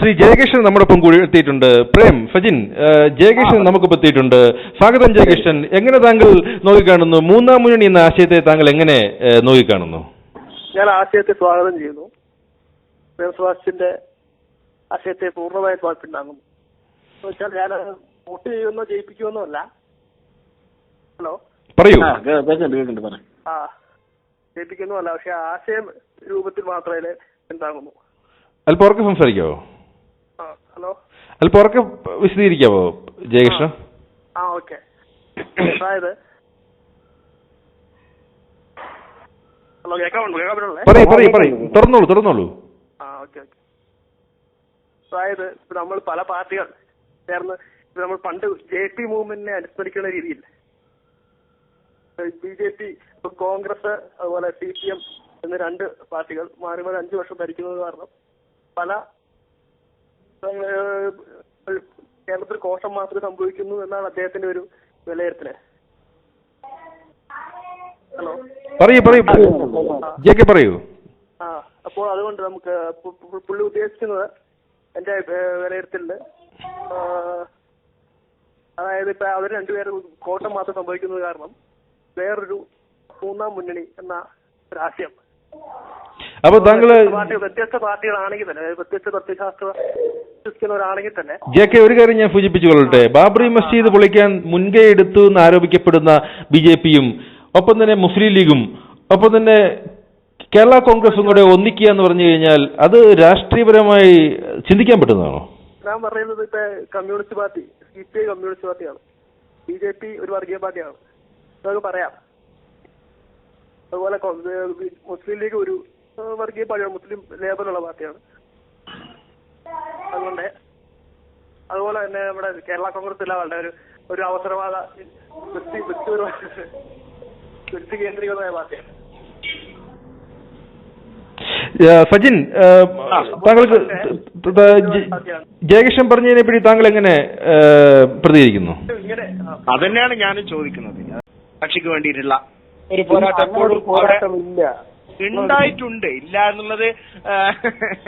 ശ്രീ ജയകൃഷ്ണൻ നമ്മോടൊപ്പം കൂടി എത്തിയിട്ടുണ്ട്. പ്രേം ഫജിൻ ജയകൃഷ്ണൻ നമുക്കൊപ്പം എത്തിയിട്ടുണ്ട്. സ്വാഗതം ജയകൃഷ്ണൻ. എങ്ങനെ താങ്കൾ നോക്കിക്കാണുന്നു? മൂന്നാം മുന്നണി എന്ന ആശയത്തെ താങ്കൾ എങ്ങനെ നോക്കിക്കാണുന്നു? ഞാൻ ആശയത്തെ സ്വാഗതം ചെയ്യുന്നു. പ്രേം സുഭാഷിന്റെ ആശയത്തെ പൂർണമായും പിന്താങ്ങുന്നു വെച്ചാൽ ഞാൻ വോട്ട് ചെയ്യുമെന്നോ ജയിപ്പിക്കുമെന്നോ അല്ല. ഹലോ? പറയൂ. ആ, ജയിപ്പിക്കുന്നു ആ അല്ല. പക്ഷെ ആശയം രൂപത്തിൽ മാത്രമേ പിന്താങ്ങുന്നു അല്പം ഉറക്കെ സംസാരിക്കാവോ? ഹലോ? അല്പം ഉറക്കെ വിശദീകരിക്കാവോ ജയകൃഷ്ണൻ? ആ ഓക്കെ. അതായത് ഹലോ കേൾക്കാൻ കേൾക്കാൻ പറ്റുള്ളേ പറയൂ പറയൂ പറയൂ. തുറന്നോളൂ തുറന്നോളൂ. ആ ഓക്കെ ഓക്കെ. അതായത് നമ്മൾ പല പാർട്ടികൾ ചേർന്ന് നമ്മൾ പണ്ട് ജെ പി മൂവ്മെന്റിനെ അനുസ്മരിക്കുന്ന രീതിയിൽ ബി ജെ പി കോൺഗ്രസ് അതുപോലെ സി പി എം എന്ന രണ്ട് പാർട്ടികൾ മാറി മാറി അഞ്ചു വർഷം ഭരിക്കുന്നത് കാരണം പല കേരളത്തിൽ കോഷം മാത്രമേ സംഭവിക്കുന്നു എന്നാണ് അദ്ദേഹത്തിന്റെ ഒരു വിലയിരുത്തൽ. ഹലോ? പറയൂ പറയൂ. പറയൂ. ആ അപ്പോൾ അതുകൊണ്ട് നമുക്ക് പുള്ളി ഉദ്ദേശിക്കുന്നത് എന്റെ വിലയിരുത്തലിൽ അതായത് ഇപ്പൊ അവർ രണ്ടുപേരും കോട്ടം മാത്രം സംഭവിക്കുന്നത് കാരണം വേറൊരു മൂന്നാം മുന്നണി എന്ന ഒരു ആശയം അപ്പൊ താങ്കൾ വ്യത്യസ്ത പാർട്ടികളാണെങ്കിൽ തന്നെ വ്യത്യസ്ത തത്വശാസ്ത്ര വിശ്വസിക്കുന്നവരാണെങ്കിൽ തന്നെ ജെ കെ ഒരു കാര്യം ഞാൻ സൂചിപ്പിച്ചു കൊള്ളട്ടെ ബാബറി മസ്ജിദ് പൊളിക്കാൻ മുൻകൈ എടുത്തു എന്ന് ആരോപിക്കപ്പെടുന്ന ബി ജെ പിയും ഒപ്പം തന്നെ മുസ്ലിം ലീഗും ഒപ്പം തന്നെ കേരള കോൺഗ്രസും കൂടെ ഒന്നിക്കുക എന്ന് പറഞ്ഞു കഴിഞ്ഞാൽ അത് രാഷ്ട്രീയപരമായി ചിന്തിക്കാൻ പറ്റുന്നതാണോ? ഞാൻ പറയുന്നത് ഇപ്പൊ communist party C P I communist പാർട്ടിയാണ്. ബി ജെ പി ഒരു വർഗീയ പാർട്ടിയാണ്. നമുക്ക് പറയാം. അതുപോലെ മുസ്ലിം ലീഗ് ഒരു വർഗീയ പാർട്ടിയാണ് മുസ്ലിം ലേബലുള്ള പാർട്ടിയാണ്. അതുകൊണ്ട് അതുപോലെ തന്നെ നമ്മുടെ കേരള കോൺഗ്രസ് എല്ലാം വളരെ ഒരു ഒരു അവസരവാദ വ്യക്തി വ്യക്തിപരമായ വ്യക്തി കേന്ദ്രീകൃതമായ പാർട്ടിയാണ്. സജിൻ താങ്കൾക്ക് ജയകിഷൻ പറഞ്ഞതിനെ പറ്റി താങ്കൾ എങ്ങനെ പ്രതികരിക്കുന്നു? അതന്നെയാണ് ഞാനും ചോദിക്കുന്നത്. കക്ഷിക്ക് വേണ്ടിയിട്ടുള്ള ഒരു പോരാട്ടം എപ്പോഴും പോരാട്ടമില്ല. ഉണ്ടായിട്ടുണ്ട്. ഇല്ല എന്നുള്ളത്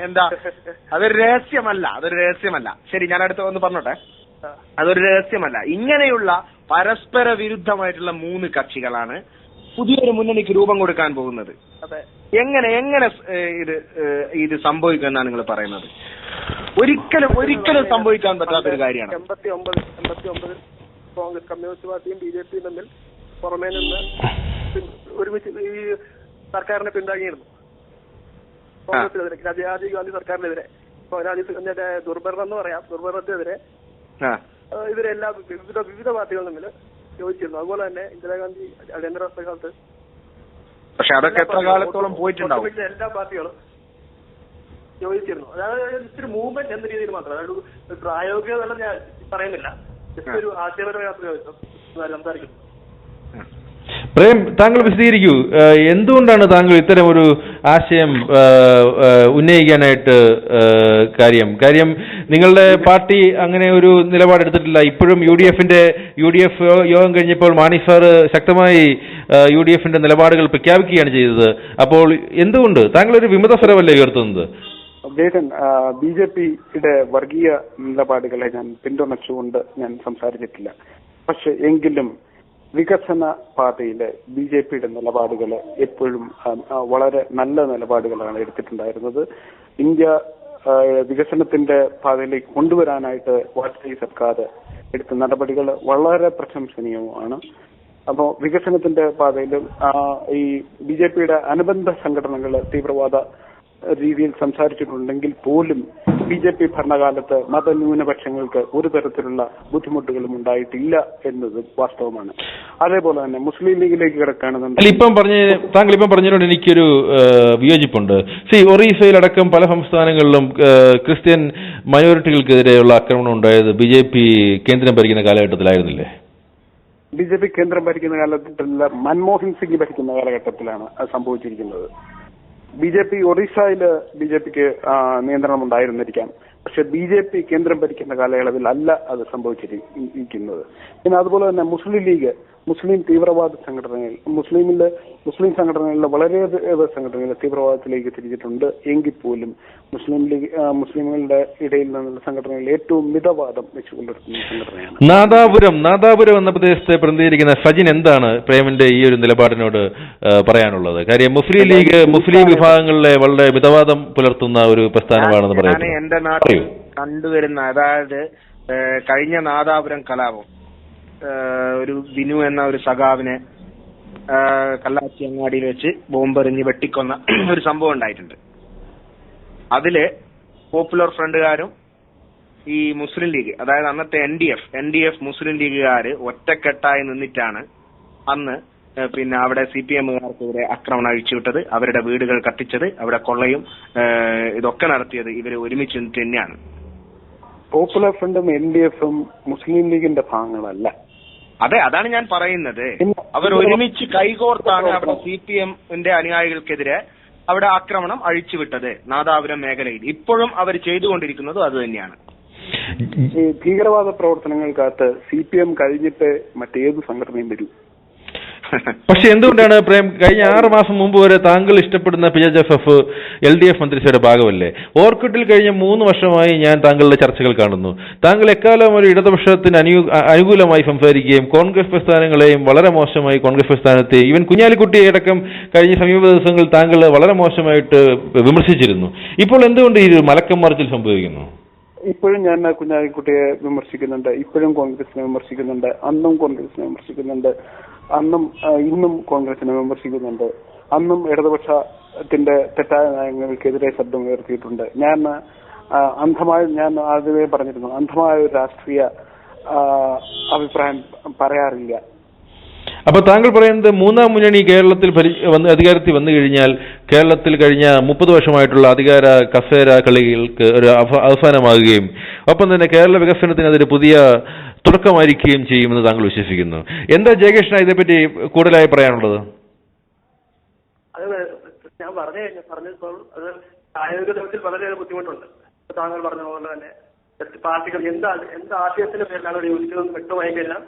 എന്താ അതൊരു രഹസ്യമല്ല അതൊരു രഹസ്യമല്ല. ശരി ഞാൻ അടുത്ത് ഒന്ന് പറഞ്ഞോട്ടെ. അതൊരു രഹസ്യമല്ല. ഇങ്ങനെയുള്ള പരസ്പര വിരുദ്ധമായിട്ടുള്ള മൂന്ന് കക്ഷികളാണ് പുതിയൊരു മുന്നണിക്ക് രൂപം കൊടുക്കാൻ പോകുന്നത്. എങ്ങനെ എങ്ങനെ ഇത് ഇത് സംഭവിക്കുമെന്നാണ് നിങ്ങൾ പറയുന്നത്? ഒരിക്കലും ഒരിക്കലും സംഭവിക്കാൻ പറ്റാത്ത ഒരു കാര്യമാണ്. എൺപത്തി ഒമ്പത് എൺപത്തി ഒമ്പത് കോൺഗ്രസ് കമ്മ്യൂണിസ്റ്റ് പാർട്ടിയും ബി ജെ പിയും തമ്മിൽ പുറമേ നിന്ന് ഒരുമിച്ച് ഈ സർക്കാരിനെ പിന്താങ്ങിയിരുന്നു. കോൺഗ്രസിനെതിരെ രാജീവ് ഗാന്ധി സർക്കാരിനെതിരെ. ഗാന്ധിയുടെ ദുർഭരണം എന്ന് പറയാം. ദുർഭരണത്തിനെതിരെ ഇവരെല്ലാം വിവിധ വിവിധ പാർട്ടികൾ തമ്മിൽ യോജിച്ചിരുന്നു. അതുപോലെ തന്നെ ഇന്ദിരാഗാന്ധി അടിയന്തരാവസ്ഥ കാലത്ത് പക്ഷെ അതൊക്കെ എത്ര കാലത്തോളം പോയിട്ടുണ്ടാവും? എല്ലാ പാർട്ടികളും യോജിച്ചിരുന്നു. അതായത് ഇത്തിരി മൂവ്മെന്റ് എന്ന രീതിയിൽ മാത്രം. അതായത് ഒരു പ്രായോഗികത എല്ലാം ഞാൻ പറയുന്നില്ല. ജസ്റ്റ് ഒരു ആശയപരമായ സംസാരിക്കുന്നു. പ്രേം താങ്കൾ വിശദീകരിക്കൂ. എന്തുകൊണ്ടാണ് താങ്കൾ ഇത്തരം ഒരു ആശയം ഉന്നയിക്കാനായിട്ട് കാര്യം? കാര്യം നിങ്ങളുടെ പാർട്ടി അങ്ങനെ ഒരു നിലപാടെടുത്തിട്ടില്ല ഇപ്പോഴും യു ഡി എഫിന്റെ യു ഡി എഫ് യോഗം കഴിഞ്ഞപ്പോൾ മാണി സാർ ശക്തമായി യു ഡി എഫിന്റെ നിലപാടുകൾ പ്രഖ്യാപിക്കുകയാണ് ചെയ്തത്. അപ്പോൾ എന്തുകൊണ്ട്? താങ്കൾ ഒരു വിമത സ്വരമല്ലേ ഉയർത്തുന്നത്? ബി ജെ പിയുടെ വർഗീയ നിലപാടുകളെ ഞാൻ പിന്തുണച്ചുകൊണ്ട് ഞാൻ സംസാരിച്ചിട്ടില്ല. പക്ഷെ എങ്കിലും വികസന പാതയിലെ ബി ജെ പിയുടെ നിലപാടുകൾ എപ്പോഴും വളരെ നല്ല നിലപാടുകളാണ് എടുത്തിട്ടുണ്ടായിരുന്നത്. ഇന്ത്യ വികസനത്തിന്റെ പാതയിലേക്ക് കൊണ്ടുവരാനായിട്ട് വാജ്പേയി സർക്കാർ എടുത്ത നടപടികൾ വളരെ പ്രശംസനീയവുമാണ്. അപ്പോ വികസനത്തിന്റെ പാതയിലും ഈ ബി ജെ പിയുടെ അനുബന്ധ സംഘടനകൾ തീവ്രവാദ രീതിയിൽ സംസാരിച്ചിട്ടുണ്ടെങ്കിൽ പോലും ബി ജെ പി ഭരണകാലത്ത് മതന്യൂനപക്ഷങ്ങൾക്ക് ഒരു തരത്തിലുള്ള ബുദ്ധിമുട്ടുകളും ഉണ്ടായിട്ടില്ല എന്നത് വാസ്തവമാണ്. അതേപോലെ തന്നെ മുസ്ലിം ലീഗിലേക്ക് കിടക്കുകയാണെന്നുണ്ടെങ്കിൽ ഇപ്പം പറഞ്ഞ താങ്കൾ ഇപ്പം പറഞ്ഞതിനോട് എനിക്കൊരു വിയോജിപ്പുണ്ട്. സി ഒറീസയിലടക്കം പല സംസ്ഥാനങ്ങളിലും ക്രിസ്ത്യൻ മൈനോറിറ്റികൾക്കെതിരെയുള്ള ആക്രമണം ഉണ്ടായത് ബി ജെ പി കേന്ദ്രം ഭരിക്കുന്ന കാലഘട്ടത്തിലായിരുന്നില്ലേ? ബി ജെ പി കേന്ദ്രം ഭരിക്കുന്ന കാലഘട്ടത്തിലല്ല മൻമോഹൻ സിംഗ് ഭരിക്കുന്ന കാലഘട്ടത്തിലാണ് സംഭവിച്ചിരിക്കുന്നത്. ബി ജെ പി ഒറീസയിൽ ബി ജെ പിക്ക് നിയന്ത്രണം ഉണ്ടായിരുന്നിരിക്കാം പക്ഷെ ബി ജെ പി കേന്ദ്രം ഭരിക്കുന്ന കാലയളവിൽ അല്ല അത് സംഭവിച്ചിരിക്കുന്നത് പിന്നെ അതുപോലെ തന്നെ മുസ്ലിം ലീഗ് മുസ്ലിം തീവ്രവാദ സംഘടനകൾ മുസ്ലിമിലെ മുസ്ലിം സംഘടനകളിലെ വളരെയേറെ സംഘടനകൾ തീവ്രവാദത്തിലേക്ക് തിരിഞ്ഞിട്ടുണ്ട് എങ്കിൽ പോലും മുസ്ലിം ലീഗ് മുസ്ലിങ്ങളുടെ മുസ്ലിമുകളുടെ ഇടയിൽ നിന്നുള്ള സംഘടനകൾ ഏറ്റവും മിതവാദം വെച്ചു പുലർത്തുന്ന സംഘടനയാണ്. നാദാപുരം നാദാപുരം എന്ന പ്രദേശത്തെ പ്രതിനിധീകരിക്കുന്ന സജിൻ എന്താണ് പ്രേമിന്റെ ഈ ഒരു നിലപാടിനോട് പറയാനുള്ളത്? കാര്യം മുസ്ലിം ലീഗ് മുസ്ലിം വിഭാഗങ്ങളിലെ വളരെ മിതവാദം പുലർത്തുന്ന ഒരു പ്രസ്ഥാനമാണെന്ന് പറയുന്നത് പറയുന്നു. എന്റെ നാട്ടിൽ കണ്ടുവരുന്ന അതായത് കഴിഞ്ഞ നാദാപുരം കലാപം. ഒരു ബിനു എന്ന ഒരു സഖാവിനെ കല്ലാച്ചി അങ്ങാടിയിൽ വെച്ച് ബോംബെറിഞ്ഞ് വെട്ടിക്കൊന്ന ഒരു സംഭവം ഉണ്ടായിട്ടുണ്ട്. അതിൽ പോപ്പുലർ ഫ്രണ്ടുകാരും ഈ മുസ്ലിം ലീഗ് അതായത് അന്നത്തെ N D F N D F Muslim ലീഗുകാര് ഒറ്റക്കെട്ടായി നിന്നിട്ടാണ് അന്ന് പിന്നെ അവിടെ സി പി എമ്മുകാർക്കെതിരെ ആക്രമണം അഴിച്ചുവിട്ടത് അവരുടെ വീടുകൾ കത്തിച്ചത് അവിടെ കൊള്ളയും ഇതൊക്കെ നടത്തിയത് ഇവർ ഒരുമിച്ച് തന്നെയാണ്. പോപ്പുലർ ഫ്രണ്ടും എൻ ഡി എഫും മുസ്ലിം ലീഗിന്റെ ഭാഗങ്ങളല്ല. അതെ അതാണ് ഞാൻ പറയുന്നത്. അവർ ഒരുമിച്ച് കൈകോർത്താണ് അവിടെ സി പി എമ്മിന്റെ അനുയായികൾക്കെതിരെ അവിടെ ആക്രമണം അഴിച്ചുവിട്ടത് നാദാപുരം മേഖലയിൽ. ഇപ്പോഴും അവർ ചെയ്തുകൊണ്ടിരിക്കുന്നതും അത് തന്നെയാണ്. ഈ ഭീകരവാദ പ്രവർത്തനങ്ങൾക്കകത്ത് സി പി എം കഴിഞ്ഞിട്ട് മറ്റേത് സംഘടനയും വരൂ. പക്ഷെ എന്തുകൊണ്ടാണ് പ്രേം കഴിഞ്ഞ ആറ് മാസം മുമ്പ് വരെ താങ്കൾ ഇഷ്ടപ്പെടുന്ന P H F F L D F മന്ത്രിസഭയുടെ ഭാഗമല്ലേ? ഓർക്കിഡിൽ കഴിഞ്ഞ മൂന്ന് വർഷമായി ഞാൻ താങ്കളുടെ ചർച്ചകൾ കാണുന്നു. താങ്കൾ എക്കാലം ഒരു ഇടതുപക്ഷത്തിന് അനു അനുകൂലമായി സംസാരിക്കുകയും കോൺഗ്രസ് പ്രസ്ഥാനങ്ങളെയും വളരെ മോശമായി കോൺഗ്രസ് പ്രസ്ഥാനത്തെ ഈവൻ കുഞ്ഞാലിക്കുട്ടിയെ അടക്കം കഴിഞ്ഞ സമീപ ദിവസങ്ങളിൽ താങ്കൾ വളരെ മോശമായിട്ട് വിമർശിച്ചിരുന്നു. ഇപ്പോൾ എന്തുകൊണ്ട് ഈ മലക്കം മറിച്ചിൽ സംഭവിക്കുന്നു? ഇപ്പോഴും ഞാൻ കുഞ്ഞാലിക്കുട്ടിയെ വിമർശിക്കുന്നുണ്ട്. ഇപ്പോഴും കോൺഗ്രസിനെ വിമർശിക്കുന്നുണ്ട്. അന്നും കോൺഗ്രസിനെ വിമർശിക്കുന്നുണ്ട്. അന്നും ഇന്നും കോൺഗ്രസിനെ വിമർശിക്കുന്നുണ്ട്. അന്നും ഇടതുപക്ഷത്തിന്റെ തെറ്റായ നയങ്ങൾക്കെതിരെ ശബ്ദം ഉയർത്തിയിട്ടുണ്ട്. ഞാൻ അന്ധമായ ഞാൻ ആദ്യമേ പറഞ്ഞിരുന്നു അന്ധമായ ഒരു രാഷ്ട്രീയ അഭിപ്രായം പറയാറില്ല. അപ്പൊ താങ്കൾ പറയുന്നത് മൂന്നാം മുന്നണി കേരളത്തിൽ അധികാരത്തിൽ വന്നു കഴിഞ്ഞാൽ കേരളത്തിൽ കഴിഞ്ഞ മുപ്പത് വർഷമായിട്ടുള്ള അധികാര കസേര കളികൾക്ക് ഒരു അവ- അവസാനമാകുകയും ഒപ്പം തന്നെ കേരള വികസനത്തിന് അതൊരു പുതിയ തുടക്കമായിരിക്കുകയും ചെയ്യുമെന്ന് താങ്കൾ വിശ്വസിക്കുന്നു. എന്താ ജയകൃഷ്ണ ഇതേപ്പറ്റി കൂടുതലായി പറയാനുള്ളത്? ഞാൻ പറഞ്ഞു പറഞ്ഞപ്പോൾ അത് ആരോഗ്യ തലത്തിൽ വളരെയേറെ ബുദ്ധിമുട്ടുണ്ട്. താങ്കൾ പറഞ്ഞ പോലെ തന്നെ പാർട്ടികൾ എന്താ എന്താ ആശയത്തിന്റെ പേരിലാണ് യോജിച്ചതെന്ന് വ്യക്തമായി കഴിഞ്ഞാൽ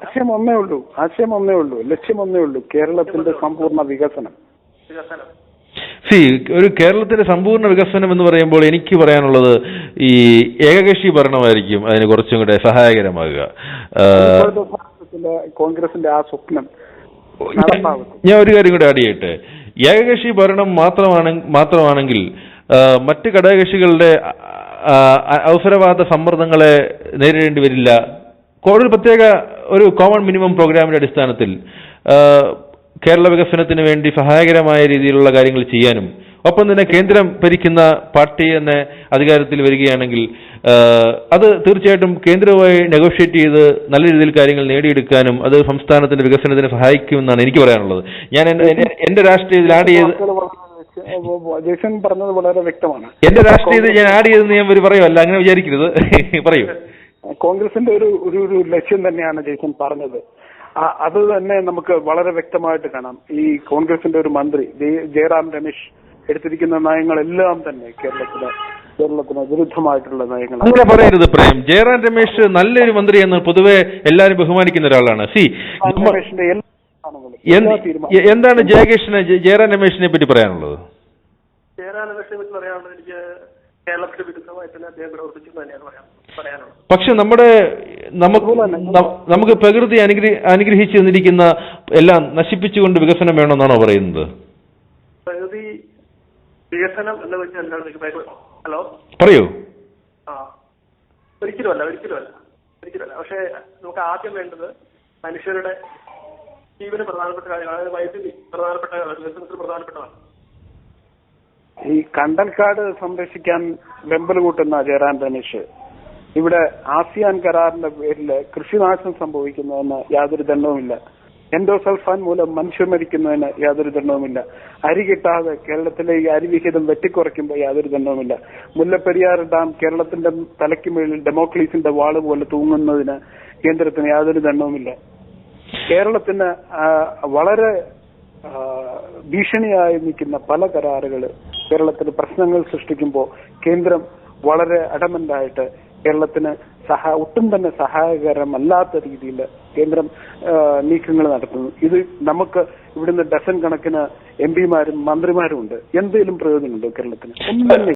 ആശയം ഒന്നേ ഉള്ളൂ ആശയം ഒന്നേ ഉള്ളൂ ലക്ഷ്യം ഒന്നേ ഉള്ളൂ കേരളത്തിന്റെ സമ്പൂർണ വികസനം. വികസനം. സി ഒരു കേരളത്തിന്റെ സമ്പൂർണ വികസനം എന്ന് പറയുമ്പോൾ എനിക്ക് പറയാനുള്ളത് ഈ ഏകകക്ഷി ഭരണമായിരിക്കും അതിന് കുറച്ചും കൂടെ സഹായകരമാകുക. കോൺഗ്രസിന്റെ ആ സ്വപ്നം ഞാൻ ഒരു കാര്യം കൂടെ ആഡ് ചെയ്യട്ടെ. ഏകകക്ഷി ഭരണം മാത്രമാണ് മാത്രമാണെങ്കിൽ മറ്റ് ഘടകകക്ഷികളുടെ അവസരവാദ സമ്മർദ്ദങ്ങളെ നേരിടേണ്ടി വരില്ല. ഒരു പ്രത്യേക ഒരു കോമൺ മിനിമം പ്രോഗ്രാമിന്റെ അടിസ്ഥാനത്തിൽ കേരള വികസനത്തിന് വേണ്ടി സഹായകരമായ രീതിയിലുള്ള കാര്യങ്ങൾ ചെയ്യാനും ഒപ്പം തന്നെ കേന്ദ്രം ഭരിക്കുന്ന പാർട്ടി തന്നെ അധികാരത്തിൽ വരികയാണെങ്കിൽ അത് തീർച്ചയായിട്ടും കേന്ദ്രവുമായി നെഗോഷിയേറ്റ് ചെയ്ത് നല്ല രീതിയിൽ കാര്യങ്ങൾ നേടിയെടുക്കാനും അത് സംസ്ഥാനത്തിന്റെ വികസനത്തിന് സഹായിക്കുമെന്നാണ് എനിക്ക് പറയാനുള്ളത്. ഞാൻ എന്റെ- രാഷ്ട്രീയത്തിൽ ആഡ് ചെയ്ത് ജേസൺ പറഞ്ഞത് വളരെ വ്യക്തമാണ്. എന്റെ രാഷ്ട്രീയത്തിൽ ഞാൻ ആഡ് ചെയ്തെന്ന് ഞാൻ പറയുമല്ല അങ്ങനെ വിചാരിക്കരുത്. പറയൂ. കോൺഗ്രസിന്റെ ഒരു ഒരു ഒരു ലക്ഷ്യം തന്നെയാണ് ജേസൺ പറഞ്ഞത്. അത് തന്നെ നമുക്ക് വളരെ വ്യക്തമായിട്ട് കാണാം. ഈ കോൺഗ്രസിന്റെ ഒരു മന്ത്രി ജയറാം രമേശ് എടുത്തിരിക്കുന്ന നയങ്ങളെല്ലാം തന്നെ കേരളത്തിന് കേരളത്തിന് വിരുദ്ധമായിട്ടുള്ള നയങ്ങളാണ്. അങ്ങനെ പറയരുത് പ്രേം. ജയറാം രമേശ് നല്ലൊരു മന്ത്രി എന്ന് പൊതുവെ എല്ലാവരും ബഹുമാനിക്കുന്ന ഒരാളാണ്. സി രമേശിന്റെ എല്ലാ എന്താണ് ജയകൃഷ്ണന് ജയറാം രമേശിനെ പറ്റി പറയാനുള്ളത്? ചേരാൻ വിഷയം വെച്ച് പറയാനുള്ളത് എനിക്ക് കേരളത്തിന് വിരുദ്ധമായി തന്നെ അദ്ദേഹം പ്രവർത്തിച്ചു എന്ന് തന്നെയാണ് പറയാൻ പറയാനുള്ളത്. പക്ഷെ നമ്മുടെ നമുക്ക് നമുക്ക് പ്രകൃതി അനുഗ്രഹി അനുഗ്രഹിച്ചു തന്നിരിക്കുന്ന എല്ലാം നശിപ്പിച്ചുകൊണ്ട് വികസനം വേണമെന്നാണോ പറയുന്നത്? പ്രകൃതി വികസനം എന്ന് വെച്ചാൽ ഹലോ? പറയൂ. ആ. ഒരിക്കലുമല്ല ഒരിക്കലുമല്ല ഒരിക്കലുമല്ല. പക്ഷേ നമുക്ക് ആദ്യം വേണ്ടത് മനുഷ്യരുടെ ജീവന് പ്രധാനപ്പെട്ട കാര്യങ്ങൾ അതായത് വൈദ്യുതി പ്രധാനപ്പെട്ട വികസനത്തിൽ പ്രധാനപ്പെട്ടതാണ്. ഈ കണ്ടൽക്കാട് സംരക്ഷിക്കാൻ വെമ്പൽ കൂട്ടുന്ന ജയറാം രമേശ് ഇവിടെ ആസിയാൻ കരാറിന്റെ പേരിൽ കൃഷിനാശം സംഭവിക്കുന്നതിന് യാതൊരു ദണ്ഡവുമില്ല. എൻഡോസൾഫാൻ മൂലം മനുഷ്യർ മരിക്കുന്നതിന് യാതൊരു ദണ്ഡവുമില്ല. അരി കിട്ടാതെ കേരളത്തിലെ ഈ അരിവിഹിതം വെട്ടിക്കുറയ്ക്കുമ്പോൾ യാതൊരു ദണ്ഡവുമില്ല. മുല്ലപ്പെരിയാർ ഡാം കേരളത്തിന്റെ തലയ്ക്ക് മുകളിൽ ഡെമോക്ലീസിന്റെ വാൾ പോലെ തൂങ്ങുന്നതിന് കേന്ദ്രത്തിന് യാതൊരു ദണ്ഡവുമില്ല. കേരളത്തിന് വളരെ ഭീഷണിയായി നിൽക്കുന്ന പല കരാറുകൾ കേരളത്തിൽ പ്രശ്നങ്ങൾ സൃഷ്ടിക്കുമ്പോൾ കേന്ദ്രം വളരെ അടമന്റായിട്ട് കേരളത്തിന് സഹാ ഒട്ടും തന്നെ സഹായകരമല്ലാത്ത രീതിയിൽ കേന്ദ്രം നീക്കങ്ങൾ നടത്തുന്നു. ഇത് നമുക്ക് ഇവിടുന്ന് ഡസൻ കണക്കിന് എം പിമാരും മന്ത്രിമാരും ഉണ്ട്. എന്തെങ്കിലും പ്രയോജനമുണ്ടോ കേരളത്തിന്? ഒന്നും തന്നെ